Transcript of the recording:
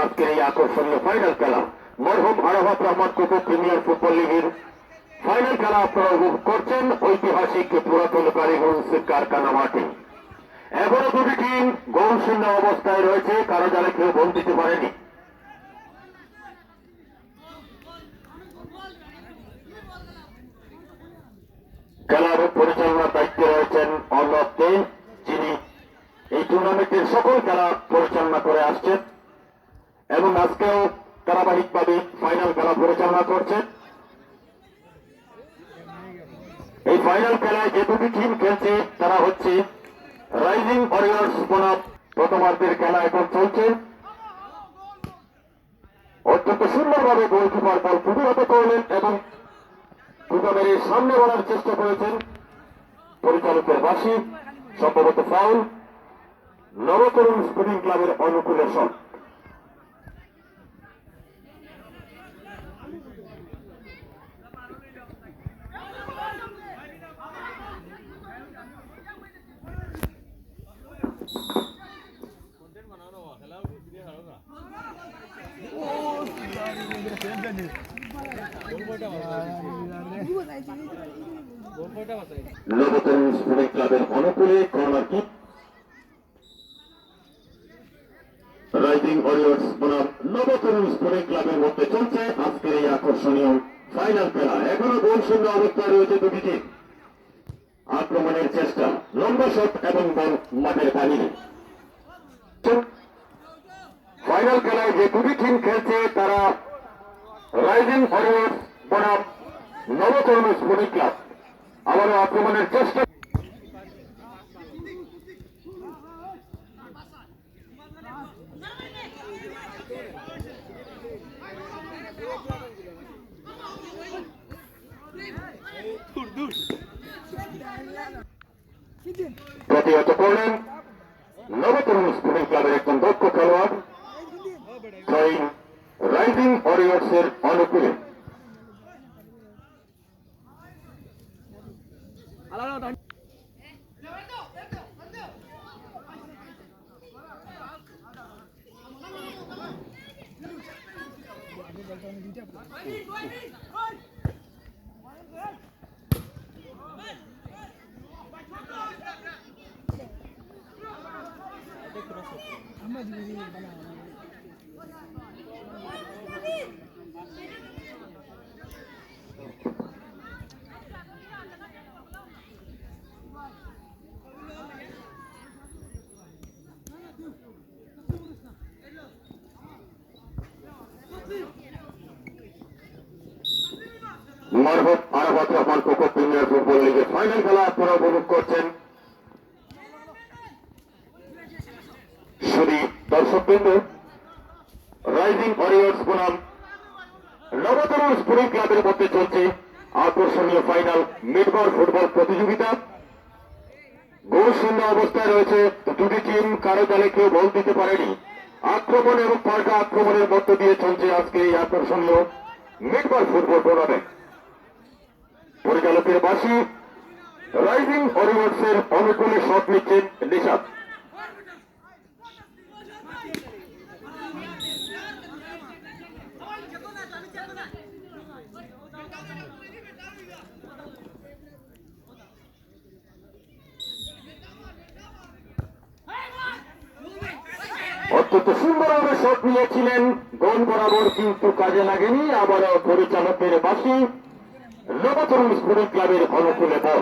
আজকের এই আকর্ষণীয় ফাইনাল খেলা মরহুম আরাফাত রহমান কুকু প্রিমিয়ার ফুটবল লিগের ফাইনাল খেলা আপনারা উপভোগ করছেন ঐতিহাসিক পুরাতন কারিগঞ্জ কারখানা মাঠে এখনও দুটি টিম গোল শূন্য অবস্থায় রয়েছে কারও জালে কেউ গোল দিতে পারেনি খেলার পরিচালনার দায়িত্বে রয়েছেন অর্ণব দে যিনি এই টুর্নামেন্টের সকল খেলা পরিচালনা করে আসছেন এবং আজকেও ধারাবাহিকভাবে ফাইনাল খেলা পরিচালনা করছেন এই ফাইনাল খেলায় যে দুটি টিম খেলছে, তারা হচ্ছে রাইজিং ওয়ারিয়র্স বনাম প্রথমার্ধের খেলা এখন চলছে। অত্যন্ত সুন্দরভাবে গোলকিপার বল প্রতিহত করলেন এবং দুটো মেরে সামনে বলার চেষ্টা করেছেন। পরিচালকের বাসী সম্ভবত ফাউল নবতরুণ স্পোর্টিং ক্লাবের অনুকূলে শট আকর্ষণীয় ফাইনাল খেলা এখনও গোল শূন্য অবস্থায় রয়েছে দুটি টিম আক্রমণের চেষ্টা লম্বা শট এবং বল মাঠের বাহিরে ফাইনাল খেলায় যে দুটি টিম খেলছে, তারা রাইজিং ওয়ারিয়র্স বনাম নবতরুণ স্পোর্টিং ক্লাব আবারও আক্রমণের চেষ্টা প্রতিহত করলেন নবতরুণ স্পোর্টিং ক্লাবের একজন দক্ষ খেলোয়াড় থ্রোয়িং রাইজিং ওয়ারিয়র্স এর অনুকূলে রহমান কোকো প্রিমিয়ার ফুটবল লিগের ফাইনাল খেলা আপনারা উপভোগ করছেন। শুধু রাইজিং বনাম স্পোর্টিং ক্লাবের মধ্যে চলছে আকর্ষণীয় ফাইনাল ফুটবল প্রতিযোগিতা। গোল অবস্থায় রয়েছে দুটি টিম কারও দলে কেউ বল দিতে পারেনি। আক্রমণ এবং পাল্টা আক্রমণের মধ্য দিয়ে চলছে আজকে এই আকর্ষণীয় মিডবার ফুটবল টুর্নামেন্ট পরিচালকের বাসী রাইজিং ওরিওয়ার্সের অনুকূলে শট নিচ্ছেন নিশাদ অত্যন্ত সুন্দরভাবে শট নিয়েছিলেন, গোল বরাবর কিন্তু কাজে লাগেনি। আবারও পরিচালকের বাসী নবতরুণ স্পোর্টিং ক্লাবের অনুকূলে বল